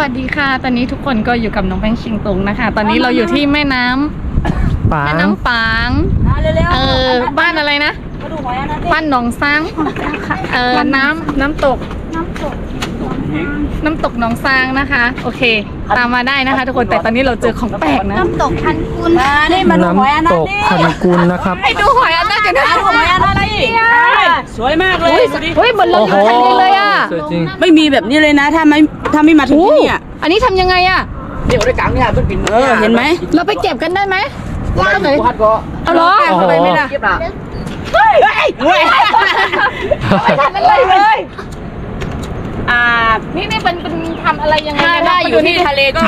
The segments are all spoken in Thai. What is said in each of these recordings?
วัสดีค่ะ ตอนนี้ทุกคนก็อยู่กับน้องแป้งชิงตุงนะคะ ตอนนี้เราอยู่ที่แม่น้ำปาแม่งน้ำปางเร็วเออ บ้านอะไรนะๆมาดูหอยอันนั้นดิบ้านหนองซังเออ น้ำน้ำตกน้ำตก หนองซางนะคะ โอเค ตามมาได้นะคะ ทุกคนแต่ตอนนี้เราเจอของแปลกนะน้ำตกพันคุณมานี่มาดูหอยอันน้ำนั้ตนกดิพันกุลนะครับให้ดูหอยอันนั้นกันนะดูหอยอันนั้นดิสวยมากเลยเฮ้ยดูดิเฮ้ยเหมือนเราอยู่ทะเลเลยอะสวยจริง ไม่มีแบบนี้เลยนะ ถ้าไม่ถ้าไม่มาถึงโอ้ที่นี่อะอันนี้ทำยังไงอะ เดี๋ยวได้กลางเนี่ยเป็นปิ่นเออเห็นไหมเราไปเก็บกันได้ไหมว่าเลยพัดก็เอาเหรอแกล้งเข้าไปไม่ได้เก็บละเฮ้ยอะไรเลย อ่านี่นี่เป็นเป็นทำอะไรยังไงถ้ากันถ้านะอยู่ที่ทะเลก็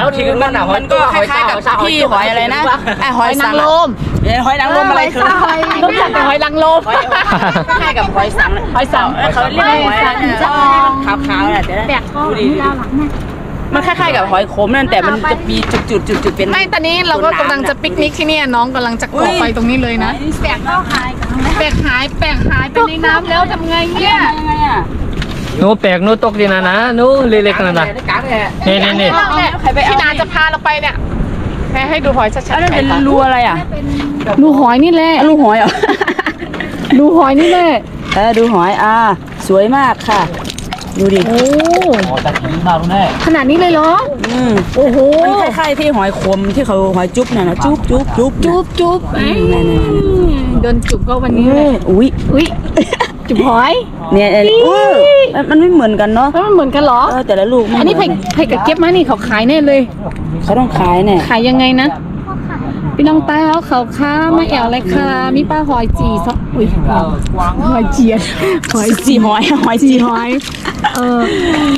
มันมันก็คล้ายๆกับที่หอยอะไรนะไอหหออยยสันางงรรมมหอยนางรมอะไรคือรู้จักแต่หอยนางรมคล้ายๆกับหอยสังหอยสังเขาเรียกหอยอะไรนะขาวๆแหละแต่แบกก็ดาวหลังเนี่ยมันคล้ายๆกับหอยขมนั่นแต่มันจะมีจุดๆจุดๆเป็นไม่ตอนนี้เราก็กำลังจะปิกนิกที่เนี่ยน้องกำลังจะก่อไฟตรงนี้เลยนะแบกก็หายกันแปลกหายแปลกหายไปในน้ำแล้วทำไงเนี่ยยังไงอะ หนูแปลกหนูตกดีนะนะหนูเล็กๆนั่นนะได้กลางเนี่ยนี่นี่นี่เราเนี่ยพี่นาจะพาเราไปเนี่ยให้ให้ดูหอยชัดแล้วนั่นเป็นรูอะไรอะๆดูหอยนี่แหละรูหอยเหรอดูหอยนี่แหละเออดูหอยอ่าสวยมากค่ะ ดูดิโอ้อ๋อจะถึงมาแล้วแน่ขนาดนี้เลยเหรออืมโอ้โหมันคล้ายๆที่หอยขมที่เขาหอยจุ๊บน่ะนะจุ๊บจุ๊บจุ๊บจุ๊บจุ๊บอืมนั่นโดนจุ๊บก็วันๆนี้เอเลยออุ้ยอุ้ย จุ๊บหอยเนี่ยเอออุ้ยมันมันไม่เหมือนกันเนาะแล้วมันเหมือนกันเหรอ เออแต่ละลูกไม่อันนี้เหไผ่มืไผ่กับเก็บมานี่เขาขายแน่เลยเขาต้องขายเนี่ยขายยังไงนะ พี่น้องตาเขาเขาค้ามาแอวเลยค่ะ มีป้าหอยจีซะอุ้ยหอยเจียนหอยจีหอยหอยจีหอยเออ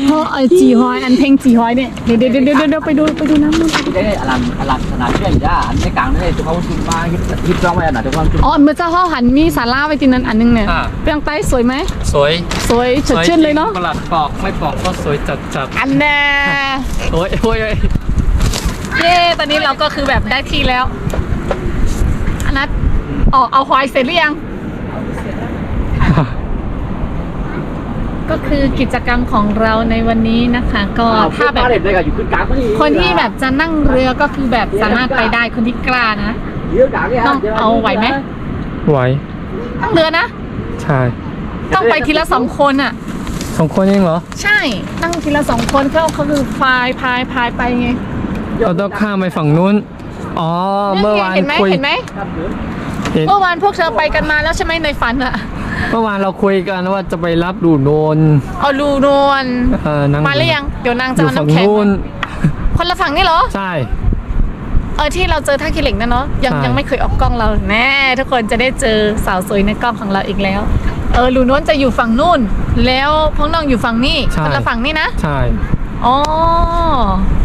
เพราะไอจีหอยอันเพลงจีหอยเนี่ยเดี๋ยวเดี๋ยวเดี๋ยวเดี๋ยวไปดูไปดูน้ำมันได้อลังอลังขนาดเชื่องจ้าอันได้กลางได้ตัวเขาชุนมาฮิตฮิตร้องไว้อันไหนตัวเขาชุนอ๋อเมื่อเจ้าเขาหันมีสาราไว้ที่นั้นอันนึงเนี่ยเปียงไต้สวยไหมสวยสวยสดชื่นเลยเนาะประหลัดปอกไม่ปอกก็สวยจัดจัดอันแน่โอ้ยโอ้ย เย้ ตอนนี้เราก็คือแบบได้ที่แล้วอันนั้นอ๋อเอาหอยเสร็จหรือยัง ก็คือกิจกรรมของเราในวันนี้นะคะ ก็ถ้าแบบเด็ดเลยกับอยู่ขึ้นกลางพอดีคนที่แบบจะนั่งเรือก็คือแบบสามารถไปได้คนที่กล้านะเยอะกลางเนี่ยต้องเอาไหวไหมไหวนั่งเรือนะ ใช่ ต้องไปทีละสองคนอะสองคนเองเหรอ ใช่นั่งทีละสองคนเขาเขาคือพายพายพายไปไง เราต้องข้ามไปฝั่งนู้น อ๋อ เมื่อวานเห็นไหมคุย เห็นไหมเห็น เมื่อวานพวกเธอไปกันมาแล้วใช่ไหมในฝันอะเมื่อวานเราคุยกันว่าจะไปรับดูโนนเอาลูนวลเออนั่งมาหรือยังเดี๋ยวนางอจะยู่เอาฝั่งน้ำแข็งนู้นมาคนละฝั่งนี่เหรอ ใช่ เออที่เราเจอท่าขี้เหล็กนั่นเนาะยังใช่ ยังไม่เคยออกกล้องเราแน่ทุกคนจะได้เจอสาวสวยในกล้องของเราอีกแล้ว เออลูนวลจะอยู่ฝั่งนู่น แล้วพ้องน้องอยู่ฝั่งนี้ใช่คนละฝั่งนี่นะ ใช่ อ๋อ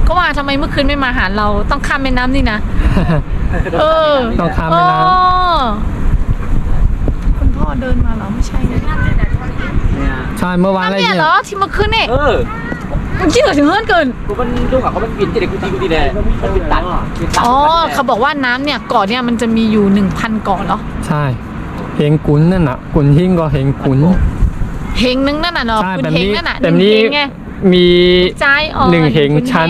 ก็ว่าทำไมเมื่อคืนไม่มาหาเราต้องข้ามแม่น้ำนี่นะ เออต้องข้ามแม่น้ำอ๋อคุณพ่อเดินมาเหรอไม่ใช่นะใช่เมื่อวานอะไรนั่นเนี่ยเนี่ยเหรอที่เมื่อคืนนี่เออมันยิ่งกว่าถึงเฮิร์นเกินกูมันดูเขาเขาเป็นปิ่นที่เด็กกูตีกูตีเลยมันเป็นตันเป็นตันอ๋อเขาบอกว่าน้ำเนี่ยเกาะเนี่ยมันจะมีอยู่หนึ่งพันเกาะเหรอใช่เฮงกุนนั่นน่ะกุนหิ้งก็เฮงกุนเฮงนึงนั่นน่ะเนาะใช่คุณแบบเฮงนี้นั่นน่ะแบบนี้หงเฮงไงมีใจอ่อนหนึ่งเฮงคุณชั้น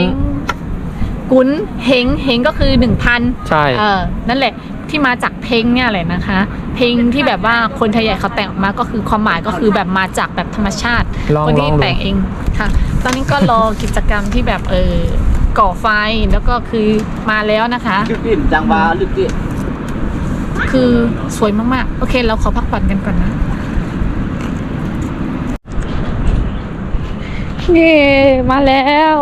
กุนเฮงเฮงก็คือหนึ่งพันใช่ เออนั่นแหละที่มาจากเพลงเนี่ยแหละนะคะ เพลงที่แบบว่าคนไทยใหญ่เขาแต่งออกมาก็คือความหมายก็คือแบบมาจากแบบธรรมชาติ ลองคนลที่องดู แต่งเองค่ะ ตอนนี้ก็รอ กิจกรรมที่แบบเออก่อไฟแล้วก็คือมาแล้วนะคะ ลึกดินจังวาลึกดินคือสวยมากๆ โอเค เราขอพักผ่อนกันก่อนนะ เย่มาแล้ว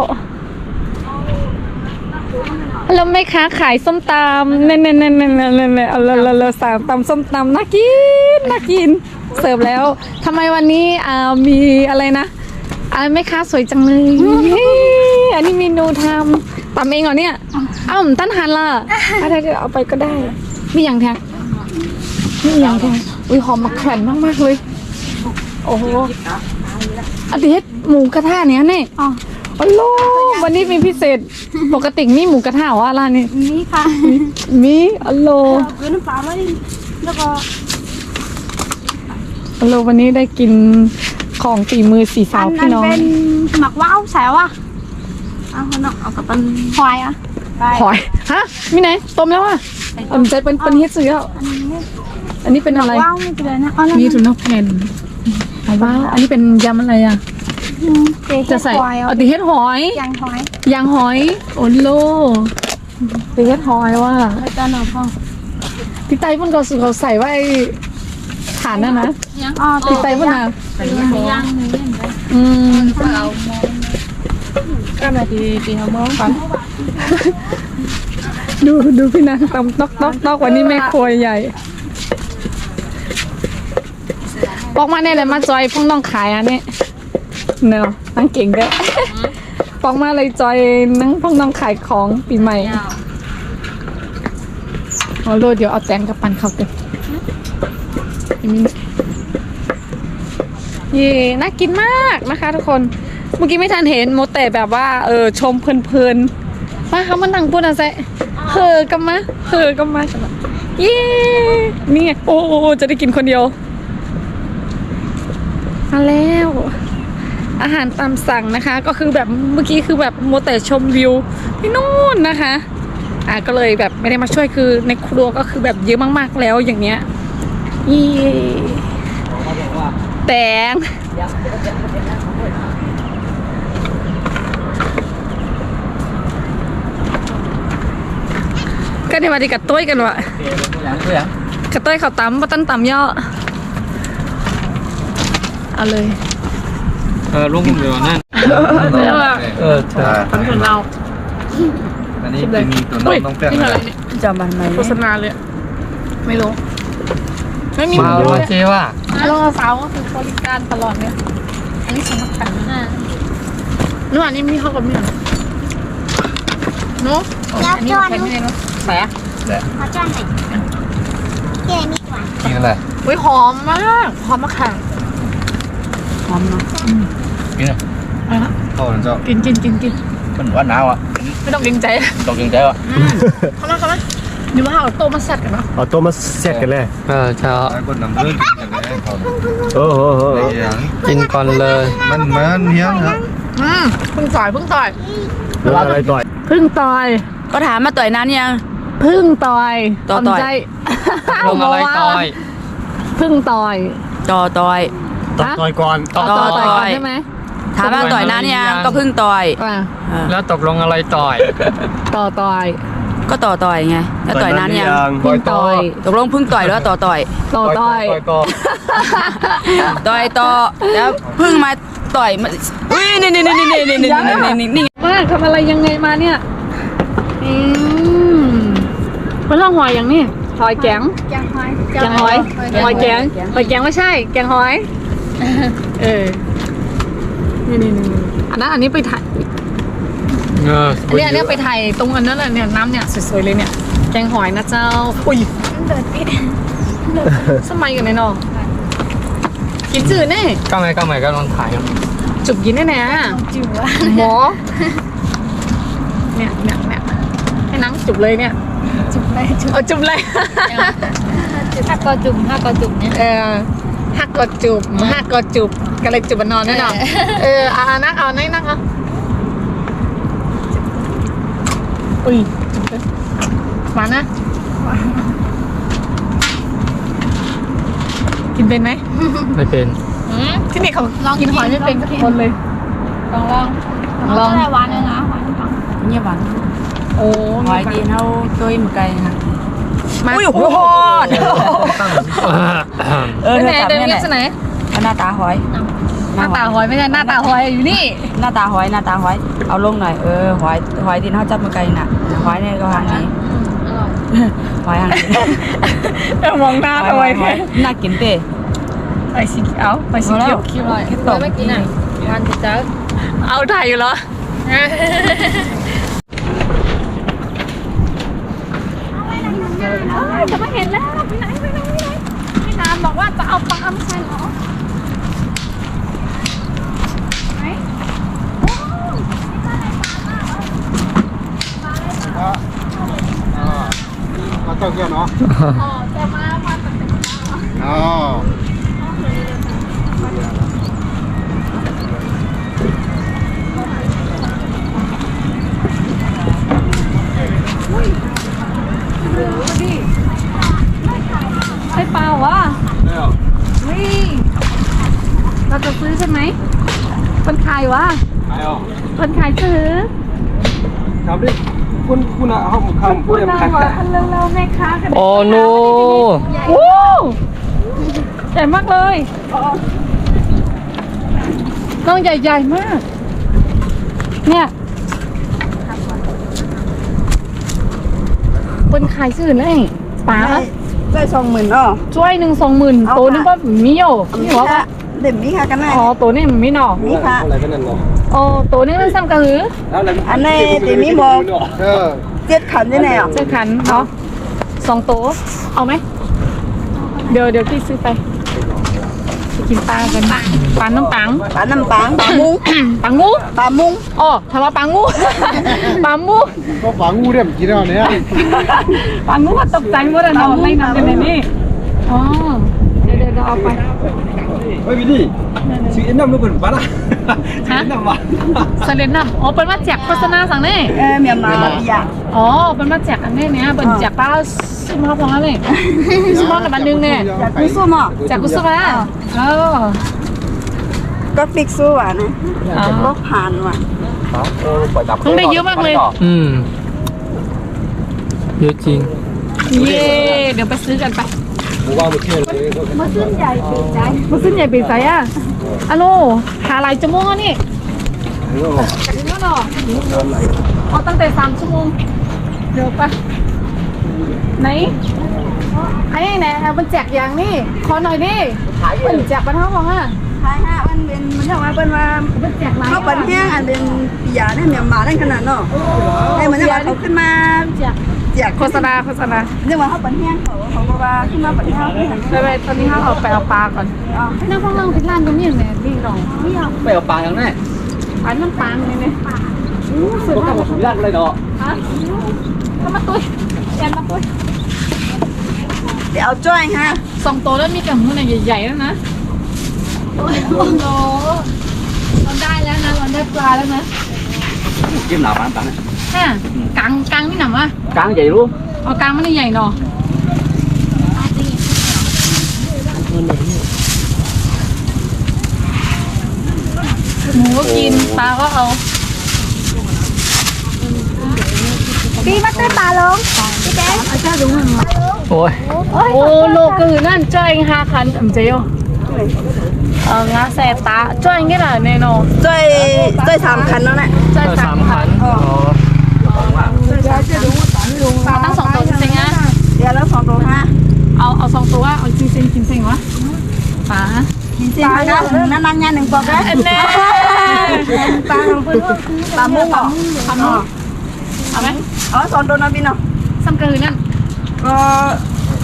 แล้วแม่ค้าขายส้มตำเน่ๆๆๆๆๆเอาเลยเลยเลยสามตำส้มตำน่ากินน่ากิน เสิร์ฟแล้วทำไมวันนี้อ่ามีอะไรนะอ่าแม่ค้าสวยจังเลยอันนี้เมนูทำตำเองเหรอเนี่ยเอ้าตั้นหันล่ะอะเดี๋ยวเอาไปก็ได้มีอย่างแทงมีอย่างแทงอุ้ยหอมมะแขวนมากมากๆเลยโอ้โหอาทิตย์หมูกระทะเนี้ยเนี่ย อ๋อโลวันนี้มีพิเศษ ปกติมีหมูกระทะว่าร้านนี้ นี่ค่ะมีอัลโหลคือน้ำปลาไม่ได้แล้วก็อัลโหลวันนี้ได้กินของฝีมือสีสาวอันพี่น้องเป็นหมักว่าวใส่ว่ะเอาคนนอกเอากับปันควายอะหอยฮะมีไหนต้มแล้วอะเออใจเป็นเป็นเฮ็ดซื้อแล้วอันนี้เป็นอะไรว้าวไม่เป็นไรนะอ๋อแล้วมีถุนนกแผ่นเอาว้าวอันนี้เป็นยำอะไรอะ จะใส่ควายเอาติเฮ็ดหอยยังควายยางหอย โอโลติเฮ็ดหอยว่ะแล้วก็หนอพ่อที่ไต้พุ่นเขาสุเขาใส่ไว้ฐานนั่นนะอ๋อที่ไต้พุ่นอะยังยังนี่เห็นไหมอืมก็มาดีดีเขามองก่อนดูดูพี่นางตำตอกตอกตอกวันนี้แม่ครัวใหญ่บอกมาเนี่ยเลยมาจอยพวกน้องขายอันนี้ เนาะนั่งเก่งด้วยบอกมาเลยจอยนั่งพวกน้องขายของปีใหม่เอาโลดเดี๋ยวเอาแตงกับปันเข้าเต็มเย่น่ากินมากนะคะทุกคน เมื่อกี้ไม่ทันเห็นโมแต่แบบว่าเออชมเพลินๆมาเขามานั่งพูดอะไรเฮอกันมาเฮอกันมากันมาเย้นี่ไงโอ้โอ้โอ้จะได้กินคนเดียวมาแล้ว อาหารตามสั่งนะคะ ก็คือแบบเมื่อกี้คือแบบโมแต่ชมวิวที่นู่นนะคะอะก็เลยแบบไม่ได้มาช่วยคือในครัวก็คือแบบเยอะมากๆแล้วอย่างเนี้ยเย้แตงก็ได้มาดีกับต้วยกันวะอย่างเพื่อนกับต้วยเขาวตำมาตั้นตำย่อเอาเลยเออลุงเดี๋ยวนั่นเออเธอทำของเราอันนี้เป็นตัวน้องต้องแป้งนี่นะอะไรเนี่ยจำบันไหมโฆษณาเลยอะไม่รู้ ไม่มีมาหมูว่าเลยเจ๊ว่ารองเท้าก็คือบริการตลอดเนี่ย อันนี้สำคัญนะนู่นอันนี้มีข้าวกับเมียเนาะอันนี้เป็นไม่ได้เนาะแสบเขาจ้างไหนที่ไหนมีกว่ากินอะไรอุ้ยหอมมาก หอมมะขามหอมเนาะ กินอะไรเข้าหลังเจ้ากินกินกินกินมันว่าหนาวอะไม่ต้องเกรงใจต้องกินใจว่ะเข้ามาเข้ามาเดี๋ยวมาเอาโต๊ะมาแซดกันเนาะเอาตัวมาเสร็จกันเลยเออเช้าไอ้คนนำเรื่องกินอะไรให้เขาโอ้โหโอ้โหไอ้ยังกินก่อนเลยมันมันเนี้ยครับอืมพึ่งต่อยพึ่งต่อยแล้วอะไรต่อยพึ่งต่อย ก็ถามมาต่อยนั้นยัง พึ่งต่อยต่อต่อย ทำใจลงอะไรต่อยพึ่งต่อยต่อต่อย ต่อต่อยก่อน ต่อต่อต่ต่ออยก่อนใช่ไหม ถามว่าต่อยนั้นยังก็เพิ่งต่อยอะเออแล้วตกลงอะไรต่อย ต่อต่อยก็ต่อต่อยไงแล้วต่อยนั้นยังพึ่งต่อยตกลงเพิ่งต่อยหรือว่าต่อต่อย ต่อต่อยต่อต่อยต่อแล้วเพิ่งมาต่อยมาอุ้ยนี่นี่นี่นี่นี่นี่นี่นี่นี่นี่มากทำอะไรยังไงมาเนี่ยอืมเป็นร่องหอยอย่างนี้หอยแกงยังควายแกงหอยหอยแกงหอยแกงไม่ใช่ แกงหอย เออ นี่นี่นี่อันนั้นอันนี้ไปถ่ายเอออันนี้อันนี้ไปถ่ายตรงอันนั้นแหละเนี่ยน้ำเนี่ยสวยๆเลยเนี่ย แกงหอยนะเจ้า อุ้ยเดินปิดสมัยกันเลยเนาะกินจืดแน่ก็ไม่ก็ไม่ก็ลองถ่ายจุบกินแน่แน่จิ๋วอะหมอเนี่ยเนี่ยเนี่ยให้นังจุบเลยเนี่ยจุ๋มเลยจุ๋มเอาจุบเลยถ้าก็จุ๋มถ้าก็จุ๋มเนี่ยเออ หักกอจุบหักกอจุบก็เลยจุบมานอนแน่นอนเออเอาเอานั่งเอานั่งนั่งเอาอุ้ยจุบเลยมานะ กินเป็นไหมไม่เป็นที่นี่เขากินหอยไม่เป็นกับคนเลย ลองลองลอง ได้หวานเลยนะหวานก่อนเงียบหวานโอ้หอยดีเท่าตัวเหมือนกันนะ มาอุ้ยโอ้โหเออไปเธไหนอจับเดินเนี่ยเงียบไหนหน้าตาหอยหน้าตาหอยไม่ใช่หน้าตาหอยอยู่นี่ หน้าตาหอยหน้าตาหอย เอาลงหน่อยเออหอยหอยดินเขาจับมาไกลน่ะหอยเนี่ยก็หางนี้หอยหางนี้มองหน้าหอยน่ากินเต้ไปสีเขียวไปสีเขียวคิวลอยแค่ตกไม่กินอะวันจะเจอเอาถ่ายอยู่เหรอ จะมาเห็นแล้วไปไหนไปไหนไปไหนพี่นานบอกว่าจะเอาปลาไม่ใช่เหรอมาเจ้าเกี่ยวเนาะอ๋อจะมามาแต่เป็นอ๋อ คนขายซื้อครับดิคุณคุณอะเขาคำพูดเรายังไงอะเร็วๆแม่ค้ากันโอ้โนโอ้ใหญ่มากเลยน้องใหญ่ๆมาก เนี่ยคนขายซื้อเลยป๋าได้สองหมื่นเนาะช่วยหนึ่งสองหมื่นเอาตัวนึงค่ะก็มีอยู่มีหัวค่ะ เด็มมีค่ะกันเลยอ๋อตัวนี้มันมีหนอมีค่ะอะไรกันนั่นเนาะอ๋อตัวนี้มันซ้ำกระหืออันในเดมีบอกเออเจ็ดขันได้แน่อะเสื้อขันเนาะสองตัวเอาไหมเดี๋ยวเดี๋ยวพี่ซื้อไปไปกินปลากันปลาน้ำปังปลาน้ำปังปลามุ้งปังงูปลามุ้งอ๋อทำว่าปังงูปังงูก็ฝังงูเรียมกินเอาเนี่ยปังงูก็ตกใจหมดเลยเนาะไม่นำกันในนี่อ๋อ เดี๋ยวเดี๋ยวเดี๋ยวเอาไป เฮ้ยพี่ดิชื่อน้ำลูกเป็นบ้านะฮะน้ำบ้าเสเลนนับอ๋อเป็นมาแจกโฆษณาสั่งนี่เออเมียมามาปีอะอ๋อเป็นมาแจกอันนี้เนี่ยเป็นแจกปลาซิมฮอปของอะไรซิมฮอปกับอันนึงเนี่ยอยากกู้สู้มั้งแจกกุศลาเออก็ฟิกสู้อะนะอ๋อก็ผ่านว่ะคงได้เยอะมากเลย อืมเยอะจริง เย่เดี๋ยวไปซื้อกันไปผ มว่าไม่เชื่อเลยมาซื้อใหญ่ปีใจมาซื้อใหญ่ปีใจอะอะโลหาหลายชั่วโมงอะนี่ถึงแล้วเนาะเอาตั้งแต่สามชั่วโมงเดี๋ยวไปไหนไอ้ไหนเอามันแจกอย่างนี่ขอหน่อยดิมันแจกปลาเท่าของอะใช่ฮะมันเป็นมันเรียกว่าเป็นว่ามันแจกหลายเขาเป็นแห้งอันเป็นปีอะเนี่ยเมียมาได้ขนาดเนาะไอ้มันจะว่าเขาขึ้นมาแจก แจกโฆษณาโฆษณาเรียกว่าเขาเป็นแห้งเขาเขาบอกว่าขึ้นมาเป็นแห้งที่หันไปไปตอนนี้เขาเอาไปเอาปลาก่อนอ๋อนั่งพวกเราที่ร้านก็มีอย่างนี้นี่ลองไม่เอาไปเอาปลาอย่างนี้ปลาน้ำปลาเนี่ยเนี่ยอู้สวยพวกมากเราสุดยอดเลยเนาะฮะทำมาตุ้ยแอนมาตุ้ยเดี๋ยวเอาจ้อยฮะสองตัวแล้วมีแต่หัวไหนใหญ่ๆแล้วนะโอ้โหเราได้แล้วนะเราได้ปลาแล้วนะจิ้มหนาปลาปลาเนี่ย ฮะกลางกลางนี่หนำวะกลางใหญ่รู้เอากลางมันใหญ่เนาะหมูก็กินปลาก็เอาปีมาเต้นปลาลงพี่แดงโอ้ยโอ้โลกคือนั่นจ้อยห้าคันเจียวเอองาแสบตาจ้อยงี้แหละเนโนจ้อยจ้อยสามคันแล้วแหละจ้อยเออสาสามมคัพันนอ๋อ ปลาตั้งสองตัวจริงๆนะเดี๋ยวแล้วสองตัวฮะเอาเอาสองตัวเอาจริงๆกินจริงวะปลากินจริงนะนั่นนั่งงานหนึ่งปอกนะอันแน่ปลาของเพื่อนปลามุ้งเหรอทำเนาะเอาไหมอ๋อสองตัวนะพี่เนาะซ้ำกระหือนั่นก็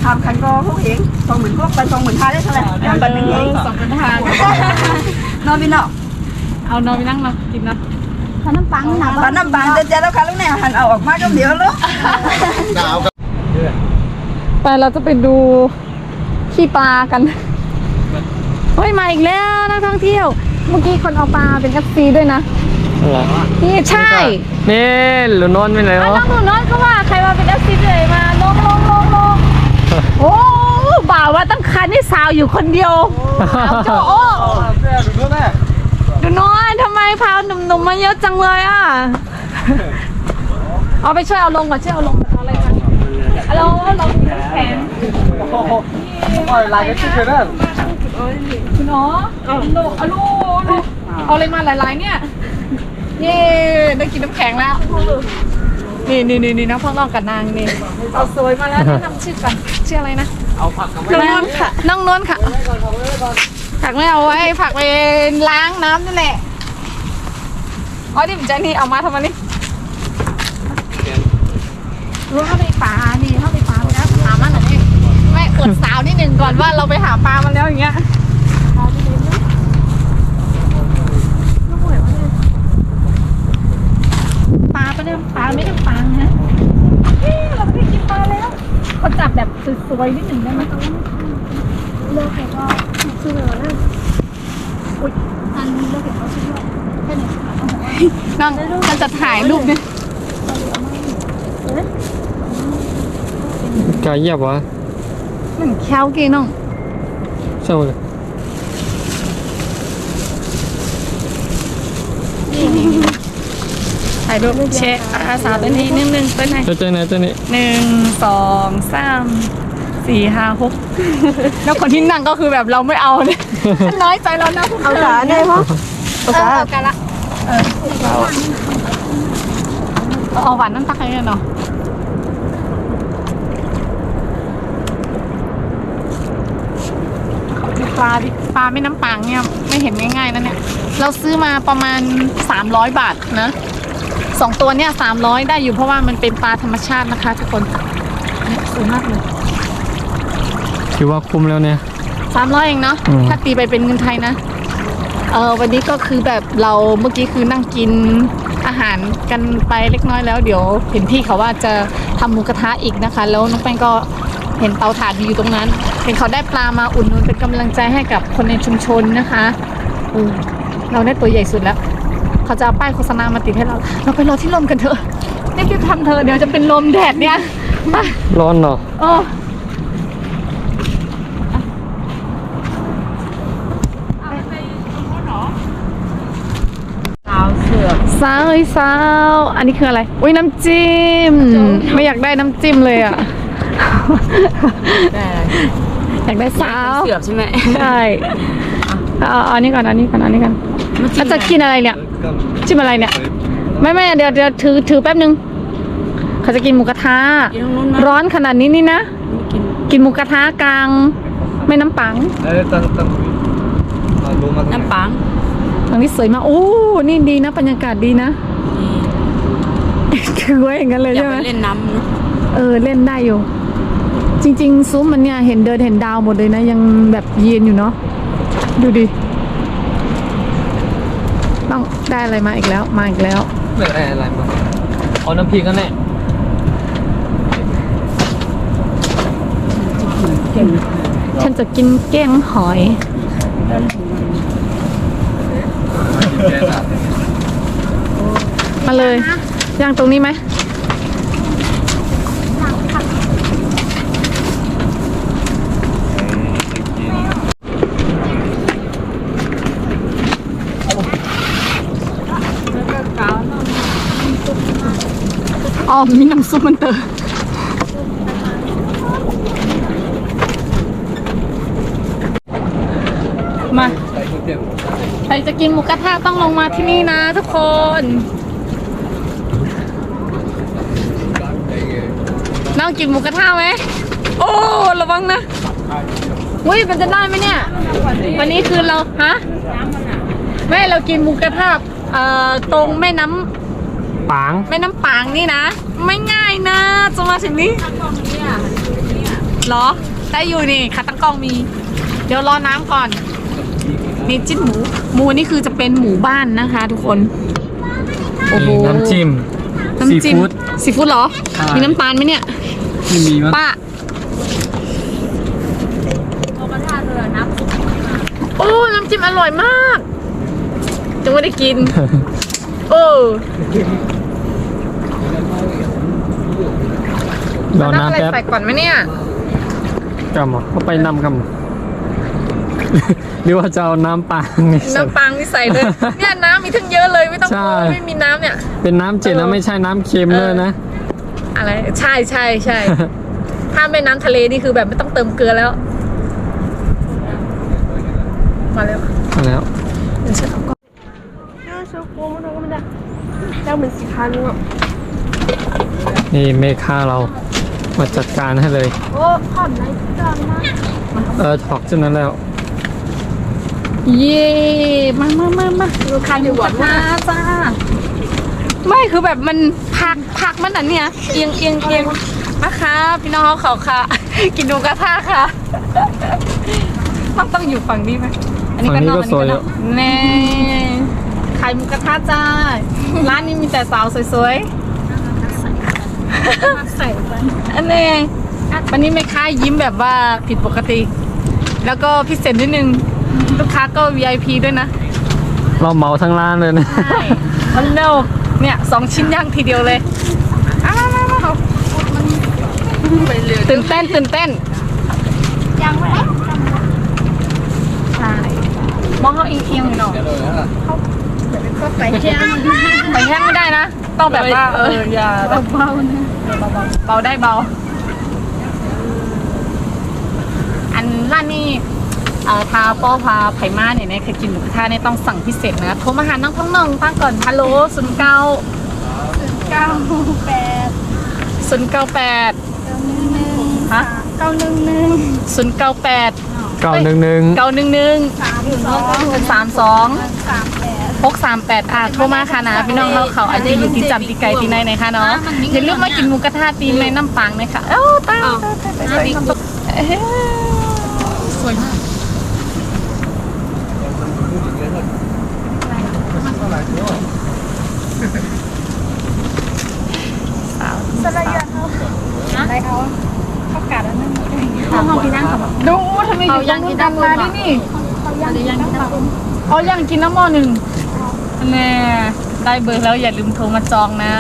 ทำคันก็พวกเองสองหมื่นพวกไปสองหมื่นห้าได้เท่าไหร่ทำบันหนึ่งเองสองพันห้านอนพี่เนาะเอานอนไปนั่งเรากินนะ ขนมปังหนาปลาน้ำบางจะเจแล้วค่ะลูกเนี่ยหันเอาออกมาก็เดี๋ยวลูกดาวกับไปเราจะไปดูขี้ปลากันเฮ้ยมาอีกแล้วนักท่องเที่ยว เมื่อกี้คนเอาปลาเป็นเอฟซีด้วยนะอะไรนี่ใช่นี่หรือนอนไปไหนอะวะน้องหนูน้อยก็ว่าใครมาเป็นเอฟซีเลยมาลงลงลงลงโอ้บ่าวว่าตั้งคันนี่สาวอยู่คนเดียวสาวโจโอ้ ดูน้อยทำไมพาหนุ่มๆมาเยอะจังเลยอะ เอาไปช่วยเอาลงก่อนช่วยเอาลงก่อนเอาอะไรมาเอาลงลงแขนลายก็ชื่อเรื่องคุณอ๋อลูกเอาลูกลูกเอาอะไรมาหลายๆเนี่ย เย้ได้กินน้ำแข็งแล้ว นี่นี่นี่นี่น้องพ่อน้องกับนางนี่เอาสวยมาแล้วแนะนำชื่อก่อนชื่ออะไรนะเอาผักกับน้องนนท์ค่ะ น้องนนท์ค่ะ ผักไม่เอาไว้ผักไปล้างน้ำนั่นแหละอ๋อที่ผมจะนี่เอามาทำไมนี่รู้เข้าไปป่านี่เข้าไปป่าไปแล้วหามันหน่อยนี่แม่อวดสาวนิดหนึ่งก่อนว่าเราไปหาปลามาแล้วอย่างเงี้ยปลาไปเนี่ยปลาไม่ได้ปลานะเฮ้ยเราไปกินปลาแล้วเขาจับแบบสวยๆนิดหนึ่งได้ไหมเลือกให้ก็ ชื่อเลยนะอุ้ยอันนี้เลือกให้เขาชื่อว่าแค่ไหนน้องมันจะถ่ายรูปเนี่ยกายเยียบวะมันแค้วกี่น้องเศร้าเลยถ่ายรูปเชะอาสาวตัวนี้นิดนึงตัวไหนตัวเจ้าไหนตัวนี้หนึ่งสองสาม สี่ห้าหกแล้วคนที่นั่งก็คือแบบเราไม่เอาเนี่ยน้อยใจเรานะเอาขาเนี่ยพ่อเออเอากันละเออเราเอาหวานน้ำตาลกันเนาะปลาดิปลาไม่น้ำปางเนี่ยไม่เห็นง่ายๆนะเนี่ย เราซื้อมาประมาณ 300 บาทนะสองตัวเนี่ย300 ได้อยู่เพราะว่ามันเป็นปลาธรรมชาตินะคะทุกคนเนี่ยสวยมากเลย ถือว่าคุ้มแล้วเนี่ย สามร้อยเองเนาะอืม ถ้าตีไปเป็นเงินไทยนะเออวันนี้ก็คือแบบเราเมื่อกี้คือนั่งกินอาหารกันไปเล็กน้อยแล้ว เดี๋ยวเห็นพี่เขาว่าจะทำหมูกระทะอีกนะคะ แล้วน้องแป้งก็เห็นเตาถ่านอยู่ตรงนั้น เห็นเขาได้ปลามาอุ่นนุนเป็นกำลังใจให้กับคนในชุมชนนะคะเออเราได้ตัวใหญ่สุดแล้ว เขาจะเอาป้ายโฆษณามาติดให้เรา เราไปรอที่ลมกันเถอะรีบๆทำเถอะเดี๋ยวจะเป็นลมแดดเนี่ยไปร้อนเนาะ เออ สาวเสือกสาวเอ้ยสาว อันนี้คืออะไร อุ้ยน้ำจิ้ม ไม่อยากได้น้ำจิ้มเลยอะได้อะไรอยากได้สาวเสือกใช่ไหมใช่เอาเอาอันนี้ก่อนอันนี้ก่อนอันนี้ก่อนแล้วจะกินอะไรเนี่ย จิ้มอะไรเนี่ย ไม่ไม่เดี๋ยวเดี๋ยวถือถือแป๊บนึง เขาจะกินหมูกระทะกินตรงนู้นมาร้อนขนาดนี้นี่นะ กินกินหมูกระทะกลางแม่น้ำปังเออตั้งตั้งรู้มาน้ำปังตรง นี้สวยมากโอ้นี่ดีนะบรรยากาศดีนะถือไว้อย่างนั้นเลยอยากใช่ไหไปมเล่นน้ำเนอะเออเล่นได้อยู่ จริง ๆ ซุ้มมันเนี่ยเห็นเดินเห็นดาวหมดเลยนะ ยังแบบเย็นอยู่เนาะดูดิต้องได้อะไรมาอีกแล้วมาอีกแล้ว ไม่ได้อะไรมาเอาน้ำพริกกันแน่ฉันจะกินแกงหอย มาเลยย่างตรงนี้ไหมอ๋อมีน้ำซุปมันเตอร์มา ใครจะ กินหมูกระทะต้องลงมาที่นี่นะทุกคนน้องกินหมูกระทะไหมโอ้ ระวังนะอุ้ยมันจะได้ไหมเนี่ย วันนี้คือเรา ฮะแม่เรากินหมูกระทะเอ่อตรงแม่น้ำปาง แม่น้ำปางนี่นะ ไม่ง่ายนะจะมาถึงนี้เหรอ ได้อยู่นี่ขาตั้งกล้องมี เดี๋ยวรอน้ำก่อน นี่จิ้นหมูหมูนี่คือจะเป็นหมูบ้านนะคะ ทุกคนโอ้โหน้ำจิ้มน้ำจิ้มซีฟู้ดซีฟู้ดเหรอ ใช่ มีน้ำตาลไหมเนี่ยไม่มีมั้งป้าโอ้น้ำจิ้มอร่อยมากจังไม่ได้กินเออรอน้ำอะไรน้ำแป๊บใส่ก่อนไหมเนี่ยกำอะเขาไปนำกำ หรือว่าจะเอาน้ำปางนี่ใส่ น้ำปังนี่ใส่เลย เนี่ยน้ำมีทั้งเยอะเลยไม่ต้องกลัวใช่ ไม่มีน้ำเนี่ย เป็นน้ำเจ็ดนะไม่ใช่น้ำเค็มเลยนะ อะไรใช่ใช่ใช่ ถ้าเป็นน้ำทะเลนี่คือแบบไม่ต้องเติมเกลือแล้ว มาแล้วมาแล้ว เดี๋ยวฉันเอาก่อนน่าชอบกูมันก็ไม่ได้เจ้าเหมือนสีคานุอะนี่เมฆาเรามาจัดการให้เลย โอ้ผ่อนไรจังมากเออถอกจนนั้นแล้ว เย่มามามามาดูคันอยู่ก่อนมาจ้า ไม่คือแบบมันผักผักมันอันเนี้ยเอียงเอียงเอียงนะคะพี่น้องเขาค่ะ กินดูกระทะค่ะต้องต้องอยู่ฝั่งนี้ไหมอันนี้ก็นอกอันนี้ก็นอกแน่ขายหมูกระทะจ้า ร้านนี้มีแต่สาวสวยๆใส่ไปอันนี้วันนี้แม่ค้ายิ้มแบบว่าผิดปกติ แล้วก็พิเศษนิดนึง ลูกค้าก็ VIP ด้วยนะ เราเหมาทั้งร้านเลยนะ ใช่ มันเร็วเนี่ยสองชิ้นย่างทีเดียวเลยอะมามามาเอาตื่นเต้นตื่นเต้นยังไม่ได้ใช่มองเขาเอียงๆหน่อยก็ไปแช่มันไปแห้งไม่ได้นะ ต้องแบบว่าเอออย่าแบบเบาๆนะเบาได้เบา อันร้านนี้เอ่อทาป้อพาไผ่มาเนี่ยเนี่ยเคยกินหมูกระทะเนี่ยต้องสั่งพิเศษนะโทรมาหาน้องท้องนองตั้งก่อนฮัลโหลศูนย์เก้าเก้าแปดศูนย์เก้าแปดเก้าหนึ่งหนึ่งฮะเก้าหนึ่งหนึ่งศูนย์เก้าแปดเก้าหนึ่งหนึ่งเก้าหนึ่งหนึ่งสามสองสามสองสามแปดหกสามแปดอะโทรมาค่ะนะพี่น้องเราเขาอาจจะอยู่ที่จำที่ไกลที่ไหนไหนคะเนาะอย่าลืมมากินหมูกระทะตีนในน้ำปังนะคะเอ้าตายตายตายตายตา ยเอ้ยสวยมากสลายยันเอาได้เอาข้ากาดอันนั้นเอาห้องที่นั่งกับดูทำไมอยู่ตรงนู้นดันมาดินี่เขายังยังน้ำปลายังกินน้ำมอหนึ่งแน่ได้เบอร์แล้วอย่าลืมโทรมาจองนะ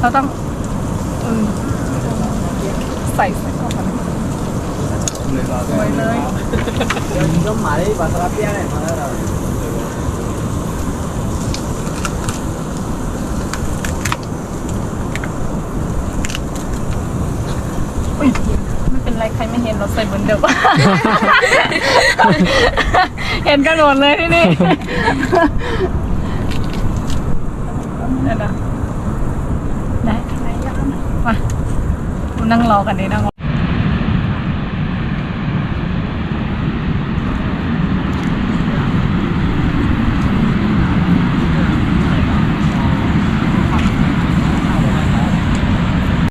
เราต้องใส่ใส่เข้าไปสวยเลย Yung mali, masarap yan eh. Masarap. ไม่เป็นไรใครไม่เห็นเราใส่เหมือนเดิม เห็นกันหมดเลยที่นี่เดี๋ยวนะได้มานั่งรอกันดินั่งรอ